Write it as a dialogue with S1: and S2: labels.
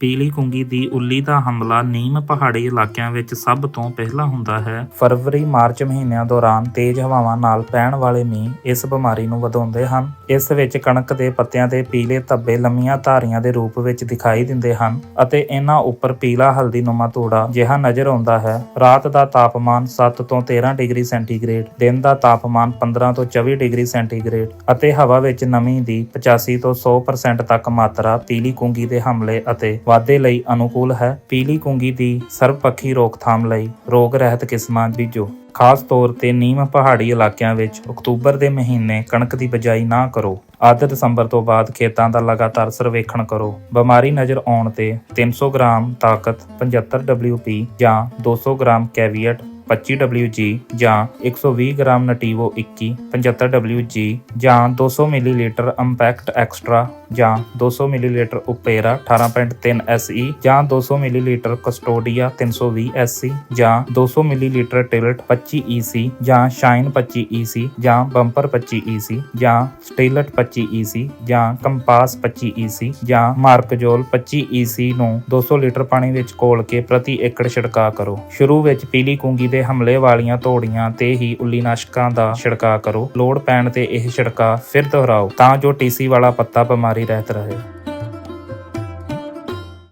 S1: ਪੀਲੀ ਕੁੰਗੀ ਦੀ ਉੱਲੀ ਦਾ ਹਮਲਾ ਨੀਮ ਪਹਾੜੀ ਇਲਾਕਿਆਂ ਵਿੱਚ ਸਭ ਤੋਂ ਪਹਿਲਾਂ ਹੁੰਦਾ ਹੈ। ਫਰਵਰੀ ਮਾਰਚ ਮਹੀਨਿਆਂ ਦੌਰਾਨ ਤੇਜ਼ ਹਵਾਵਾਂ ਨਾਲ ਪੈਣ ਵਾਲੇ ਮੀਂਹ ਇਸ ਬਿਮਾਰੀ ਨੂੰ ਵਧਾਉਂਦੇ ਹਨ। ਇਸ ਵਿੱਚ ਕਣਕ ਦੇ ਪੱਤਿਆਂ ਦੇ ਪੀਲੇ ਧੱਬੇ ਲੰਮੀਆਂ ਧਾਰੀਆਂ ਦੇ ਰੂਪ ਵਿੱਚ ਦਿਖਾਈ ਦਿੰਦੇ ਹਨ ਅਤੇ ਇਹਨਾਂ ਉੱਪਰ ਪੀਲਾ ਹਲਦੀ ਨੁਮਾ ਤੋੜਾ ਜਿਹਾ ਨਜ਼ਰ ਆਉਂਦਾ ਹੈ। ਰਾਤ ਦਾ ਤਾਪਮਾਨ 7 ਤੋਂ 13 ਡਿਗਰੀ ਸੈਂਟੀਗ੍ਰੇਡ, ਦਿਨ ਦਾ ਤਾਪਮਾਨ 15 ਤੋਂ 24 ਡਿਗਰੀ ਸੈਂਟੀਗ੍ਰੇਡ ਅਤੇ ਹਵਾ ਵਿੱਚ ਨਮੀ ਦੀ 85 ਤੋਂ 100% ਤੱਕ ਮਾਤਰਾ ਪੀਲੀ ਕੁੰਗੀ ਦੇ ਹਮਲੇ ਅਤੇ ਵਾਧੇ ਲਈ ਅਨੁਕੂਲ ਹੈ। ਪੀਲੀ ਕੁੰਗੀ ਦੀ ਸਰਬਪੱਖੀ ਰੋਕਥਾਮ ਲਈ ਰੋਗ ਰਹਿਤ ਕਿਸਮਾਂ ਬੀਜੋ ਖਾਸ ਤੌਰ ਤੇ ਨੀਮ ਪਹਾੜੀ ਇਲਾਕਿਆਂ ਵਿੱਚ ਅਕਤੂਬਰ ਦੇ ਮਹੀਨੇ ਕਣਕ ਦੀ ਬਜਾਈ ਨਾ ਕਰੋ। ਅੱਧ ਦਸੰਬਰ ਤੋਂ ਬਾਅਦ ਖੇਤਾਂ ਦਾ ਲਗਾਤਾਰ ਸਰਵੇਖਣ ਕਰੋ। ਬਿਮਾਰੀ ਨਜ਼ਰ ਆਉਣ ਤੇ 300 ਗ੍ਰਾਮ ਤਾਕਤ 75 WP ਜਾਂ 200 ਗ੍ਰਾਮ ਕੈਵੀਅਟ 25 WG ਜਾਂ 120 ਗ੍ਰਾਮ ਨਟੀਵੋ 21 75 WG ਜਾਂ 200 ਮਿਲੀਲੀਟਰ ਅੰਪੈਕਟ ਐਕਸਟਰਾ ਜਾਂ 200 ਮਿਲੀਲੀਟਰ ਉਪੇਰਾ 18.3 SE ਜਾਂ 200 ਮਿਲੀਲੀਟਰ ਕਸਟੋਡੀਆ 320 SC ਜਾਂ 200 ਮਿਲੀਲੀਟਰ ਟਿਲਟ 25 EC ਜਾਂ ਸ਼ਾਈਨ 25 EC ਜਾਂ ਬੰਪਰ 25 EC ਜਾਂ ਸਟੇਲਟ 25 EC ਜਾਂ ਕੰਪਾਸ 25 EC ਜਾਂ ਮਾਰਕਜੋਲ 25 EC ਨੂੰ 200 ਲੀਟਰ ਪਾਣੀ ਵਿੱਚ ਘੋਲ ਕੇ ਪ੍ਰਤੀ ਏਕੜ ਛਿੜਕਾਅ ਕਰੋ। ਸ਼ੁਰੂ ਵਿੱਚ ਪੀਲੀ ਕੁੰਗੀ ਦੇ ਦੇ ਹਮਲੇ ਵਾਲੀਆਂ ਤੋੜੀਆਂ ਤੇ ਹੀ ਉੱਲੀਨਾਸ਼ਕਾਂ ਦਾ ਛਿੜਕਾਅ ਕਰੋ। ਲੋੜ ਪੈਣ ਤੇ ਇਹ ਛਿੜਕਾਅ ਫਿਰ ਦੁਹਰਾਓ, ਤਾਂ ਜੋ ਟੀਸੀ ਵਾਲਾ ਪੱਤਾ ਬਿਮਾਰੀ ਰਹਿਤ ਰਹੇ।